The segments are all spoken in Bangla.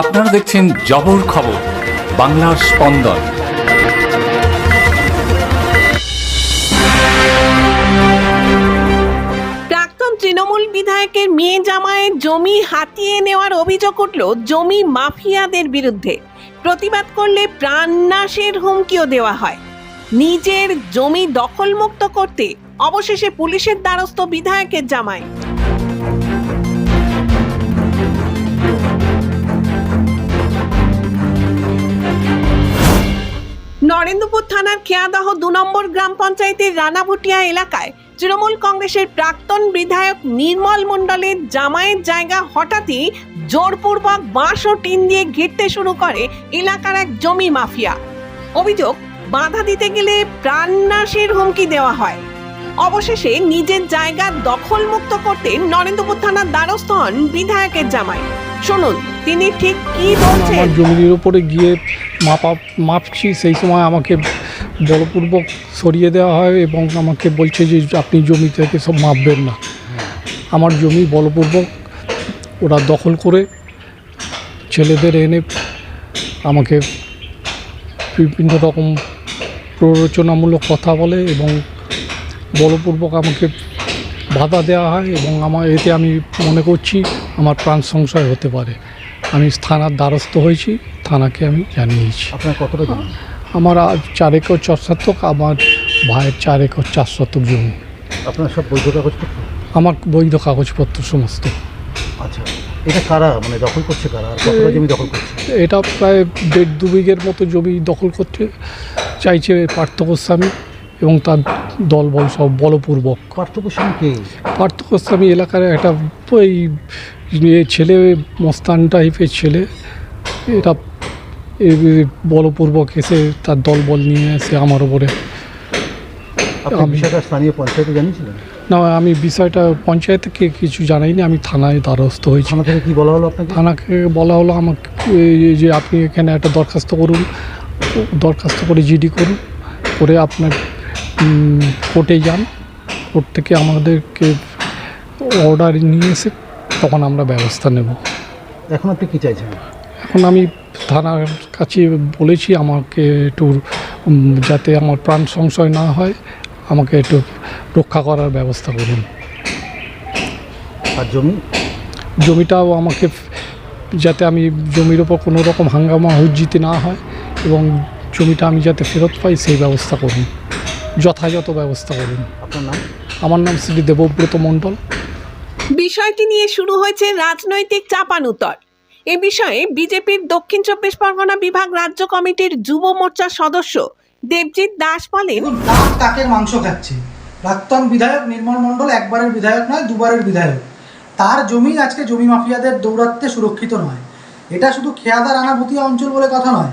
আপনারা দেখছেন জবর খবর, বাংলার স্পন্দন। প্রাক্তন তৃণমূল বিধায়কের মেয়ে জামাইয়ের জমি হাতিয়ে নেওয়ার অভিযোগ উঠল জমি মাফিয়াদের বিরুদ্ধে। প্রতিবাদ করলে প্রাণনাশের হুমকিও দেওয়া হয়। নিজের জমি দখলমুক্ত করতে অবশেষে পুলিশের দ্বারস্থ বিধায়কের জামাই। নরেন্দ্রপুর থানার খেয়াদহ দু নম্বর গ্রাম পঞ্চায়েতের রানাভুটিয়া এলাকায় তৃণমূল কংগ্রেসের প্রাক্তন বিধায়ক নির্মল মণ্ডলের জামাইয়ের জায়গা হঠাৎই জোরপূর্বক বাঁশ ও টিন দিয়ে ঘিরতে শুরু করে এলাকার এক জমি মাফিয়া। অভিযোগ, বাধা দিতে গেলে প্রাণনাশের হুমকি দেওয়া হয়। অবশেষে নিজের জায়গা দখলমুক্ত করতে নরেন্দ্রপুর থানার দ্বারস্থ হন বিধায়কের জামাই। শুনুন। তিনি ঠিক কি বলছেন? আমার জমির উপরে গিয়ে মাপা, মাপছি, সেই সময় আমাকে বলপূর্বক সরিয়ে দেওয়া হয় এবং আমাকে বলছে যে আপনি জমি থেকে সব মাপবেন না। আমার জমি বলপূর্বক ওরা দখল করে ছেলেদের এনে আমাকে বিভিন্ন রকম প্ররোচনামূলক কথা বলে এবং বলপূর্বক আমাকে বাধা দেওয়া হয় এবং আমার এতে আমি মনে করছি আমার প্রাণ সংশয় হতে পারে। আমি থানার দ্বারস্থ হয়েছি থানাকে আমি জানিয়েছি। আপনার কতটা জমি? আমার আজ চার একর চার শতক আমার ভাইয়ের চার একর চার শতক জমি। আপনার সব বৈধ কাগজপত্র আমার বৈধ কাগজপত্র সমস্ত। আচ্ছা এটা কারা মানে দখল করছে কারা? আর কতটা জমি দখল করছে? এটা প্রায় দেড় দু বিঘের মতো জমি দখল করতে চাইছে পার্থ গোস্বামী এবং তার দলবল সব বলপূর্বক। পার্থপ্রসন্ন কে? পার্থ গোস্বামী এলাকার একটা ওই ছেলে মস্তান টাইপের ছেলে এটা বলপূর্বক এসে তার দলবল নিয়ে এসে আমার ওপরে আপনি আমি- বিষয়টা স্থানীয় পঞ্চায়েতে জানিয়েছিলেন? না আমি বিষয়টা পঞ্চায়েতকে কিছু জানাইনি আমি থানায় দ্বারস্থ হয়েছি। থানা থেকে কি বলা হলো আপনাকে? থানাকে বলা হলো আমাকে যে আপনি এখানে একটা দরখাস্ত করুন দরখাস্ত করে জিডি করুন করে আপনার কোর্টে যান। কোর্ট থেকে আমাদেরকে অর্ডার নিয়ে এসে তখন আমরা ব্যবস্থা নেব। এখন আপনি কী চাইছেন? এখন আমি থানার কাছে বলেছি আমাকে একটু যাতে আমার প্রাণ সংশয় না হয় আমাকে একটু রক্ষা করার ব্যবস্থা করুন। আর জমি? জমিটাও আমাকে যাতে আমি জমির ওপর কোনো রকম হাঙ্গামা হুজ্জিতে না হয় এবং জমিটা আমি যাতে ফেরত পাই সেই ব্যবস্থা করুন। যথাযথ ব্যবস্থা করুন। আপনার নাম? আমার নাম শ্রী দেবব্রত মণ্ডল। বিষয়টি নিয়ে শুরু হয়েছে রাজনৈতিক চাপানুতর। এ বিষয়ে বিজেপির দক্ষিণ চব্বিশ পরগনা বিভাগ রাজ্য কমিটির যুব মোর্চার সদস্য দেবজিৎ দাস বলেন কাকের মাংস খাচ্ছে? প্রাক্তন বিধায়ক নির্মল মণ্ডল একবারের বিধায়ক নয়, দুবারের বিধায়ক। তার জমি আজকে জমি মাফিয়াদের দৌরাত্মে সুরক্ষিত নয়। এটা শুধু খেয়াদা রানাভূতিয়া অঞ্চল বলে কথা নয়,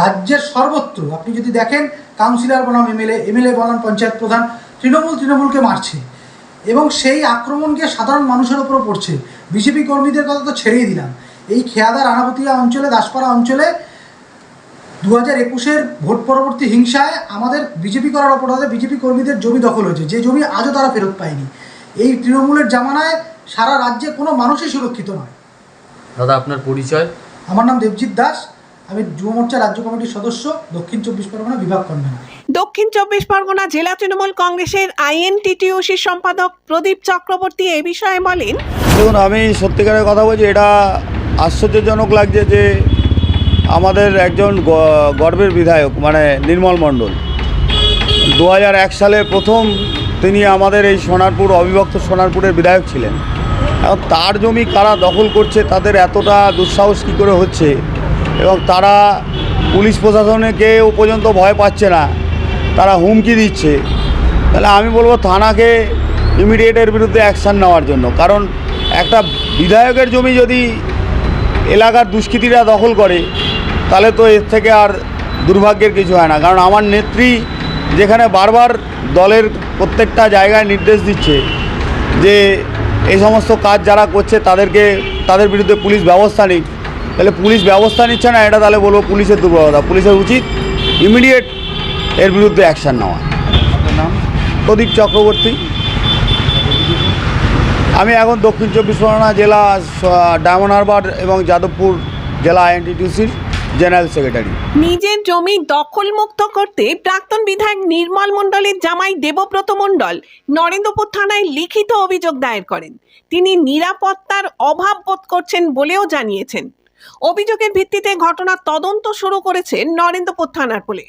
রাজ্যের সর্বত্র। আপনি যদি দেখেন, কাউন্সিলর বনাম এমএলএ এমএলএ বনাম পঞ্চায়েত প্রধান, তৃণমূল তৃণমূলকে মারছে। এবং সেই আক্রমণকে সাধারণ মানুষের ওপরও পড়ছে। বিজেপি কর্মীদের কথা তো ছেড়েই দিলাম। এই খেয়াদা রানাভূতিয়া অঞ্চলে দাসপাড়া অঞ্চলে দু হাজার একুশের ভোট পরবর্তী হিংসায় আমাদের বিজেপি করার অপরাধে বিজেপি কর্মীদের জমি দখল হয়েছে। যে জমি আজও তারা ফেরত পায়নি। এই তৃণমূলের জামানায় সারা রাজ্যে কোনো মানুষই সুরক্ষিত নয়। দাদা আপনার পরিচয়? আমার নাম দেবজিৎ দাস। আমি যুব মোর্চা রাজ্য কমিটির সদস্য দক্ষিণ চব্বিশ পরগনা বিভাগ কনভেনর। দক্ষিণ চব্বিশ পরগনা জেলা তৃণমূল কংগ্রেসের আইএনটিটিউসির সম্পাদক প্রদীপ চক্রবর্তী এ বিষয়ে বলেন দেখুন আমি সত্যিকারের কথা বলছি এটা আশ্চর্যজনক লাগছে যে আমাদের একজন গ- গর্বের বিধায়ক মানে নির্মল মণ্ডল দু এক সালে প্রথম তিনি আমাদের এই সোনারপুর অবিভক্ত সোনারপুরের বিধায়ক ছিলেন। তার জমি কারা দখল করছে তাদের এতটা দুঃসাহস কী করে হচ্ছে? এবং তারা পুলিশ প্রশাসনকেও পর্যন্ত ভয় পাচ্ছে না। তারা হুমকি দিচ্ছে। তাহলে আমি বলব থানাকে ইমিডিয়েট এর বিরুদ্ধে অ্যাকশান নেওয়ার জন্য। কারণ একটা বিধায়কের জমি যদি এলাকার দুষ্কৃতীরা দখল করে, তাহলে তো এর থেকে আর দুর্ভাগ্যের কিছু হয় না। কারণ আমার নেত্রী যেখানে বারবার দলের প্রত্যেকটা জায়গায় নির্দেশ দিচ্ছে যে এই সমস্ত কাজ যারা করছে, তাদেরকে, তাদের বিরুদ্ধে পুলিশ ব্যবস্থা নিক। তাহলে পুলিশ ব্যবস্থা নিচ্ছে না এটা তাহলে বলব পুলিশের দুর্বলতা। পুলিশের উচিত ইমিডিয়েট এর বিরুদ্ধে অ্যাকশান নেওয়া। নাম? প্রদীপ চক্রবর্তী। আমি এখন দক্ষিণ চব্বিশ পরগনা জেলা ডায়মন্ড হারবার এবং যাদবপুর জেলা আইএনটিটিউসির জেনারেল সেক্রেটারি। নিজের জমি দখলমুক্ত করতে প্রাক্তন বিধায়ক নির্মল মণ্ডলের জামাই দেবব্রত মণ্ডল নরেন্দ্রপুর থানায় লিখিত অভিযোগ দায়ের করেন। তিনি নিরাপত্তার অভাব বোধ করছেন বলেও জানিয়েছেন। অভিযোগের ভিত্তিতে ঘটনার তদন্ত শুরু করেছে নরেন্দ্রপুর থানার পুলিশ।